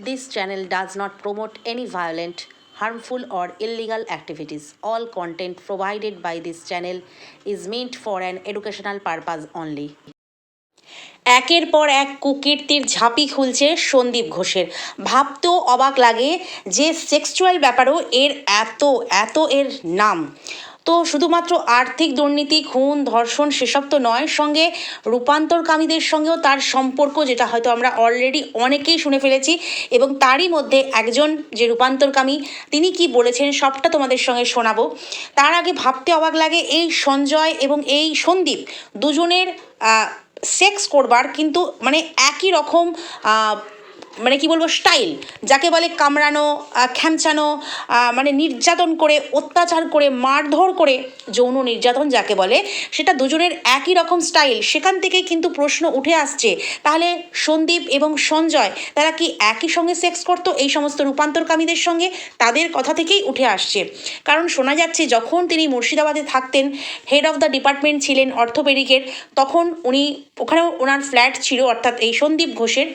This channel does not promote any violent, harmful, or illegal activities. All content provided by this channel is meant for an educational purpose only. একের পর এক কুকীর্তির ঝাঁপি খুলছে সন্দীপ ঘোষের ভাবতেও অবাক লাগে যে সেক্সুয়াল ব্যাপারেও এর এত এত এর নাম তো শুধুমাত্র আর্থিক দুর্নীতি, খুন, ধর্ষণ সেসব তো নয়, সঙ্গে রূপান্তরকামীদের সঙ্গেও তার সম্পর্ক, যেটা হয়তো আমরা অলরেডি অনেকেই শুনে ফেলেছি, এবং তারই মধ্যে একজন যে রূপান্তরকামী, তিনি কি বলেছেন সবটা তোমাদের সঙ্গে শোনাবো। তার আগে ভাবতে অবাক লাগে, এই সঞ্জয় এবং এই সন্দীপ দুজনের সেক্স করবার, কিন্তু মানে একই রকম মানে কি বলব স্টাইল যাকে বলে কামড়ানো খ্যামচানো মানে নির্যাতন করে, অত্যাচার করে, মারধর করে যৌন নির্যাতন যাকে বলে, সেটা দুজনের একই রকম স্টাইল সেখান থেকেই কিন্তু প্রশ্ন উঠে আসছে, তাহলে সন্দীপ এবং সঞ্জয়, তারা কি একই সঙ্গে সেক্স করতো এই সমস্ত রূপান্তরকামীদের সঙ্গে? তাদের কথা থেকেই উঠে আসছে। কারণ শোনা যাচ্ছে, যখন তিনি মুর্শিদাবাদে থাকতেন হেড অফ দ্য ডিপার্টমেন্ট ছিলেন অর্থোপেডিকের তখন উনি ওখানেও ওনার ফ্ল্যাট ছিল, অর্থাৎ এই সন্দীপ ঘোষের।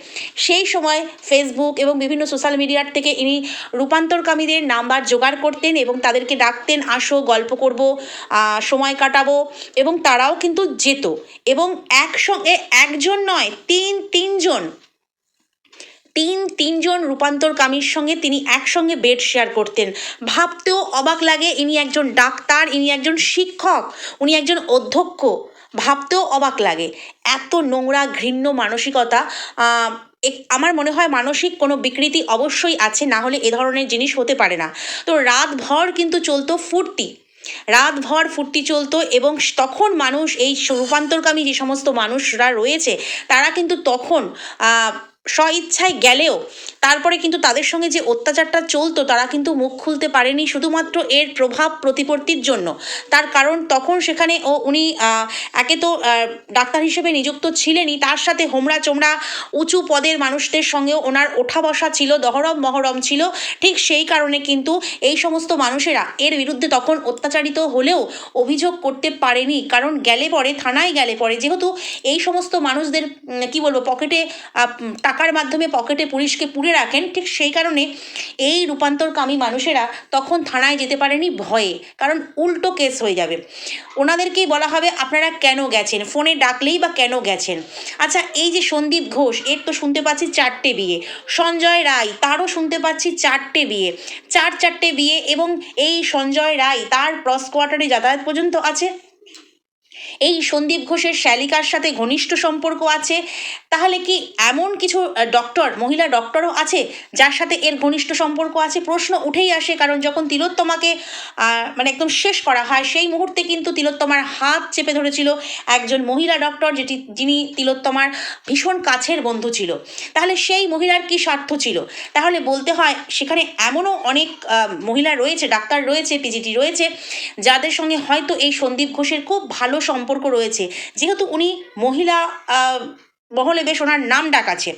সেই সময় ফেসবুক এবং বিভিন্ন সোশ্যাল মিডিয়ার থেকে ইনি রূপান্তরকামীদের নাম্বার জোগাড় করতেন এবং তাদেরকে ডাকতেন, আসো, গল্প করব সময় কাটাবো। এবং তারাও কিন্তু যেত। এবং একসঙ্গে একজন নয়, তিন, তিনজন তিন, তিনজন রূপান্তরকামীর সঙ্গে তিনি একসঙ্গে বেড শেয়ার করতেন। ভাবতেও অবাক লাগে, ইনি একজন ডাক্তার, ইনি একজন শিক্ষক, উনি একজন অধ্যক্ষ। ভাবতেও অবাক লাগে। এত নোংরা, ঘৃণ্য মানসিকতা আমার মনে হয় মানসিক কোনো বিকৃতি অবশ্যই আছে, না হলে এ ধরনের জিনিস হতে পারে না। তো রাতভর কিন্তু চলতো ফুর্তি। রাতভর ফুর্তি চলতো এবং তখন মানুষ, এই রূপান্তরকামী যে সমস্ত মানুষরা রয়েছে, তারা কিন্তু তখন স্বইচ্ছায় গেলেও তারপরে কিন্তু তাদের সঙ্গে যে অত্যাচারটা চলতো, তারা কিন্তু মুখ খুলতে পারেনি শুধুমাত্র এর প্রভাব প্রতিপত্তির জন্য। তার কারণ তখন সেখানে ও উনি একে তো ডাক্তার হিসেবে নিযুক্ত ছিলেনই, তার সাথে হোমরা চোমরা উঁচু পদের মানুষদের সঙ্গেও ওনার ওঠা বসা ছিল, দহরম মহরম ছিল। ঠিক সেই কারণে কিন্তু এই সমস্ত মানুষেরা এর বিরুদ্ধে তখন অত্যাচারিত হলেও অভিযোগ করতে পারেনি। কারণ গেলে পরে, থানায় গেলে পরে যেহেতু এই সমস্ত মানুষদের কি বলব, পকেটে টাকার মাধ্যমে পকেটে পুলিশকে পুড়ে রাখেন, ঠিক সেই কারণে এই রূপান্তরকামী মানুষেরা তখন থানায় যেতে পারেনি ভয়ে, কারণ উল্টো কেস হয়ে যাবে। ওনাদেরকেই বলা হবে, আপনারা কেন গেছেন? ফোনে ডাকলেই বা কেন গেছেন? আচ্ছা এই যে সন্দীপ ঘোষ, এর তো শুনতে পাচ্ছি চারটে বিয়ে। সঞ্জয় রায়, তারও শুনতে পাচ্ছি চারটে বিয়ে। চার চারটে বিয়ে এবং এই সঞ্জয় রায় তার ক্রস কোয়ার্টারে যাতায়াত পর্যন্ত আছে। এই সন্দীপ ঘোষের শ্যালিকার সাথে ঘনিষ্ঠ সম্পর্ক আছে? তাহলে কি এমন কিছু ডক্টর মহিলা ডক্টরও আছে যার সাথে এর ঘনিষ্ঠ সম্পর্ক আছে? প্রশ্ন উঠেই আসে, কারণ যখন তিলোত্তমাকে মানে একদম শেষ করা হয়, সেই মুহূর্তে কিন্তু তিলোত্তমার হাত চেপে ধরেছিল একজন মহিলা ডক্টর যেটি, যিনি তিলোত্তমার ভীষণ কাছের বন্ধু ছিল। তাহলে সেই মহিলার কি স্বার্থ ছিল? তাহলে বলতে হয়, সেখানে এমনও অনেক মহিলা রয়েছে, ডাক্তার রয়েছে পিজিটি রয়েছে, যাদের সঙ্গে হয়তো এই সন্দীপ ঘোষের খুব ভালো সম্পর্ক রয়েছে। যেহেতু উনি মহিলা মহলে বেশ ওনার নাম ডাক আছে।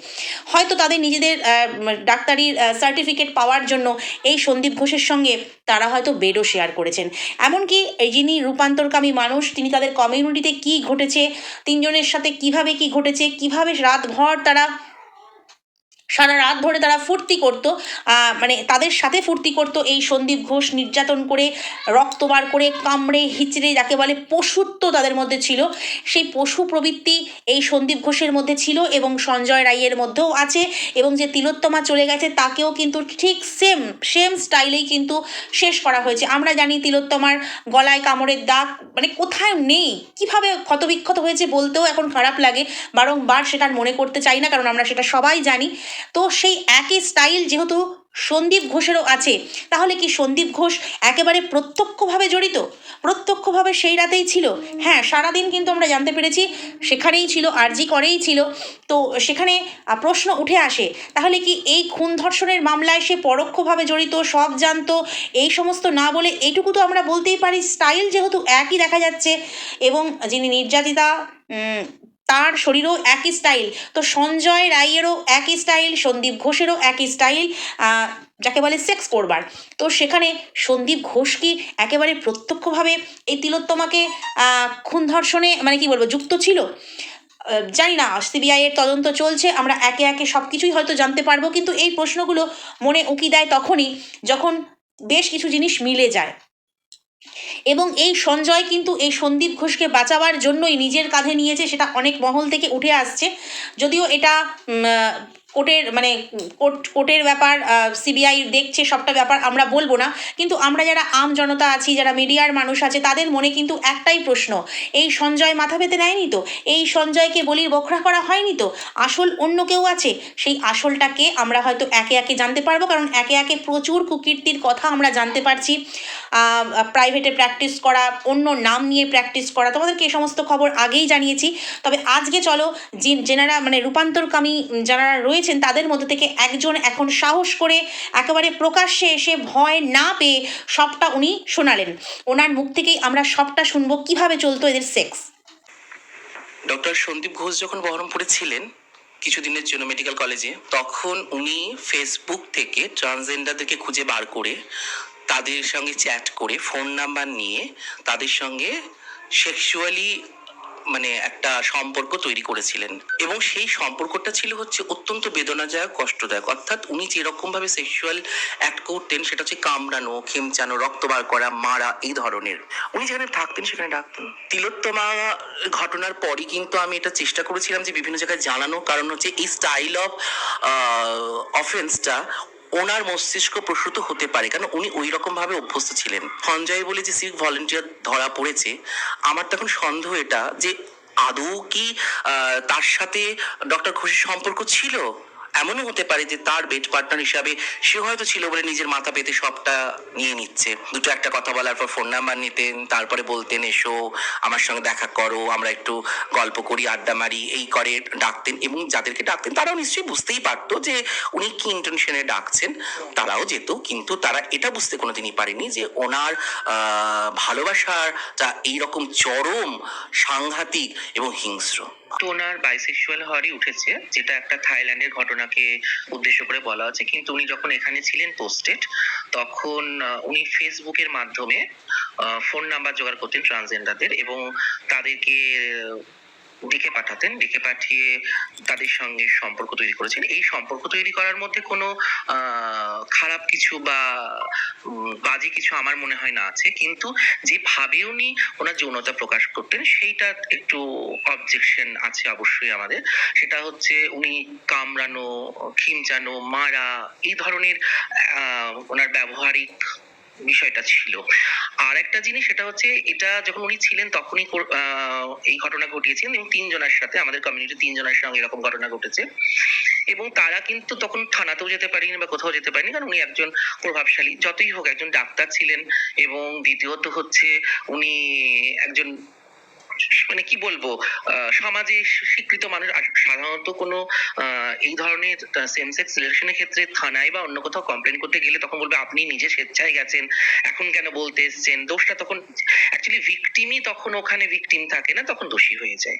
হয়তো তাদের নিজেদের ডাক্তারির সার্টিফিকেট পাওয়ার জন্য এই সন্দীপ ঘোষের সঙ্গে তারা হয়তো বেডও শেয়ার করেছেন। এমনকি যিনি রূপান্তরকামী মানুষ, তিনি তাদের কমিউনিটিতে কি ঘটেছে, তিনজনের সাথে কীভাবে কি ঘটেছে, কীভাবে রাতভর তারা সারা রাত ধরে তারা ফুর্তি করতো মানে তাদের সাথে ফুর্তি করতো এই সন্দীপ ঘোষ নির্যাতন করে রক্ত বার করে, কামড়ে, হিচড়ে যাকে বলে পশুত্ব তাদের মধ্যে ছিল। সেই পশু প্রবৃত্তি এই সন্দীপ ঘোষের মধ্যে ছিল এবং সঞ্জয় রায়ের মধ্যেও আছে এবং যে তিলোত্তমা চলে গেছে তাকেও কিন্তু ঠিক সেম সেম স্টাইলেই কিন্তু শেষ করা হয়েছে। আমরা জানি তিলোত্তমার গলায় কামড়ের দাগ মানে কোথায় নেই? কীভাবে ক্ষতবিক্ষত হয়েছে বলতেও এখন খারাপ লাগে। বারংবার সেটা মনে করতে চাই না, কারণ আমরা সেটা সবাই জানি। তো সেই একই স্টাইল যেহেতু সন্দীপ ঘোষেরও আছে, তাহলে কি সন্দীপ ঘোষ একেবারে প্রত্যক্ষভাবে জড়িত? প্রত্যক্ষভাবে সেই রাতেই ছিল? হ্যাঁ সারাদিন কিন্তু আমরা জানতে পেরেছি সেখানেই ছিল, আরজি করেই ছিল। তো সেখানে প্রশ্ন উঠে আসে, তাহলে কি এই খুন ধর্ষণের মামলায় সে পরোক্ষভাবে জড়িত, সব জানতো? এই সমস্ত না বলে এইটুকু তো আমরা বলতেই পারি স্টাইল যেহেতু একই দেখা যাচ্ছে এবং যিনি নির্যাতিতা তার শরীরও একই স্টাইল তো সঞ্জয় রায়েরও একই স্টাইল সন্দীপ ঘোষেরও একই স্টাইল যাকে বলে সেক্স করবার। তো সেখানে সন্দীপ ঘোষ কি একেবারে প্রত্যক্ষভাবে এই তিলোত্তমাকে খুন ধর্ষণে মানে কি বলব, যুক্ত ছিল? জানি না, সিবিআই এর তদন্ত চলছে, আমরা একে একে সব কিছুই হয়তো জানতে পারব, কিন্তু এই প্রশ্নগুলো মনে উঁকি দেয় তখনই যখন বেশ কিছু জিনিস মিলে যায়। এবং এই সঞ্জয় কিন্তু এই সন্দীপ ঘোষকে বাঁচাবার জন্যই নিজের কাঁধে নিয়েছে, সেটা অনেক মহল থেকে উঠে আসছে। যদিও এটা কোর্টের মানে কোর্ট, কোর্টের ব্যাপার সিবিআই দেখছে সবটা ব্যাপার, আমরা বলব না। কিন্তু আমরা যারা আম জনতা আছি, যারা মিডিয়ার মানুষ আছে, তাদের মনে কিন্তু একটাই প্রশ্ন, এই সঞ্জয় মাথা পেতে নেয়নি তো? এই সঞ্জয়কে বলির বখরা করা হয়নি তো? আসল অন্য কেউ আছে? সেই আসলটাকে আমরা হয়তো একে একে জানতে পারব, কারণ একে একে প্রচুর কুকীর্তির কথা আমরা জানতে পারছি। প্রাইভেটে প্র্যাকটিস করা, অন্য নাম নিয়ে প্র্যাকটিস করা, তোমাদেরকে এই সমস্ত খবর আগেই জানিয়েছি। তবে আজকে চলো, যে, যেনারা মানে রূপান্তরকামী যারা রয়েছেন তাদের মধ্যে থেকে একজন এখন সাহস করে একেবারে প্রকাশ্যে এসে ভয় না পেয়ে সবটা উনি শোনালেন। ওনার মুখ থেকেই আমরা সবটা শুনব, কীভাবে চলতো এদের সেক্স? ডক্টর সন্দীপ ঘোষ যখন বহরমপুরে ছিলেন কিছুদিনের জন্য মেডিকেল কলেজে, তখন উনি ফেসবুক থেকে ট্রান্সজেন্ডারদেরকে খুঁজে বার করে তাদের সঙ্গে চ্যাট করে ফোন নাম্বার নিয়ে তাদের সঙ্গে সেক্সুয়ালি মানে একটা সম্পর্ক তৈরি করেছিলেন। এবং সেই সম্পর্কটা ছিল হচ্ছে অত্যন্ত বেদনাদায়ক, কষ্টদায়ক। অর্থাৎ উনি যেরকম ভাবে সেক্সুয়াল অ্যাক্ট করতেন, সেটা হচ্ছে কামড়ানো, খেমচানো, রক্ত বার করা, মারা, এই ধরনের। উনি যেখানে থাকতেন, সেখানে ডাকতেন। তিলোত্তমা ঘটনার পরই কিন্তু আমি এটা চেষ্টা করেছিলাম যে বিভিন্ন জায়গায় জানানো কারণ হচ্ছে এই স্টাইল অফ অফেন্সটা ওনার মস্তিষ্ক প্রসূত হতে পারে, কারণ উনি ওই রকমভাবে অভ্যস্ত ছিলেন। সঞ্জয় বলে যে সিভিক ভলেন্টিয়ার ধরা পড়েছে, আমার তখন সন্দেহ এটা যে আদৌ কি তার সাথে ডক্টর ঘোষের সম্পর্ক ছিল? এমনও হতে পারে যে তার বেড পার্টনার হিসাবে সে হয়তো ছিল বলে নিজের মাথা পেতে সবটা নিয়ে নিচ্ছে। দুটো একটা কথা বলার পর ফোন নাম্বার নিতেন, তারপরে বলতেন, এসো, আমার সঙ্গে দেখা করো, আমরা একটু গল্প করি, আড্ডা মারি। এই করে ডাকতেন এবং যাদেরকে ডাকতেন, তারাও নিশ্চয়ই বুঝতেই পারতো যে উনি কি ইন্টেনশনে ডাকছেন। তারাও যেত, কিন্তু তারা এটা বুঝতে কোনোদিনই পারেনি যে ওনার ভালোবাসার যা এইরকম চরম সাংঘাতিক এবং হিংস্র। তো ওনার বাইসেক্সুয়াল হওয়ারই উঠেছে, যেটা একটা থাইল্যান্ডের ঘটনাকে উদ্দেশ্য করে বলা হচ্ছে। কিন্তু উনি যখন এখানে ছিলেন পোস্টেড তখন উনি ফেসবুকের মাধ্যমে ফোন নাম্বার জোগাড় করতেন ট্রান্সজেন্ডারদের এবং তাদেরকে ডেকে পাঠাতেন ডেকে পাঠিয়ে তাদের সঙ্গে সম্পর্ক তৈরি করেছেন। এই সম্পর্ক তৈরি করার মধ্যে কোনো খারাপ কিছু বা বাজে কিছু আমার মনে হয় না আছে। কিন্তু যেভাবে উনি ওনার যৌনতা প্রকাশ করতেন, সেইটা একটু অবজেকশন আছে অবশ্যই আমাদের। সেটা হচ্ছে উনি কামড়ানো, খিমচানো, মারা, এই ধরনের ওনার ব্যবহারিক বিষয়টা ছিল। আর একটা জিনিস সেটা হচ্ছে এটা যখন উনি ছিলেন তখনই এই ঘটনা ঘটিয়েছেন এবং তিনজনের সাথে, আমাদের কমিউনিটি তিনজনের সঙ্গে এরকম ঘটনা ঘটেছে। এবং তারা কিন্তু তখন থানাতেও যেতে পারেনি বা কোথাও যেতে পারেনি, কারণ উনি একজন প্রভাবশালী। যতই হোক, একজন ডাক্তার ছিলেন এবং দ্বিতীয়ত হচ্ছে উনি একজন মানে কি বলব সমাজে স্বীকৃত মানুষ সাধারণত কোনো এই ধরনের সেম সেক্স রিলেশনের ক্ষেত্রে থানায় বা অন্য কোথাও কমপ্লেন করতে গেলে তখন বলবে, আপনি নিজে স্বেচ্ছায় গেছেন, এখন কেন বলতে এসছেন? দোষটা তখন অ্যাকচুয়ালি ভিকটিমই তখন ওখানে ভিকটিম থাকে না, তখন দোষী হয়ে যায়।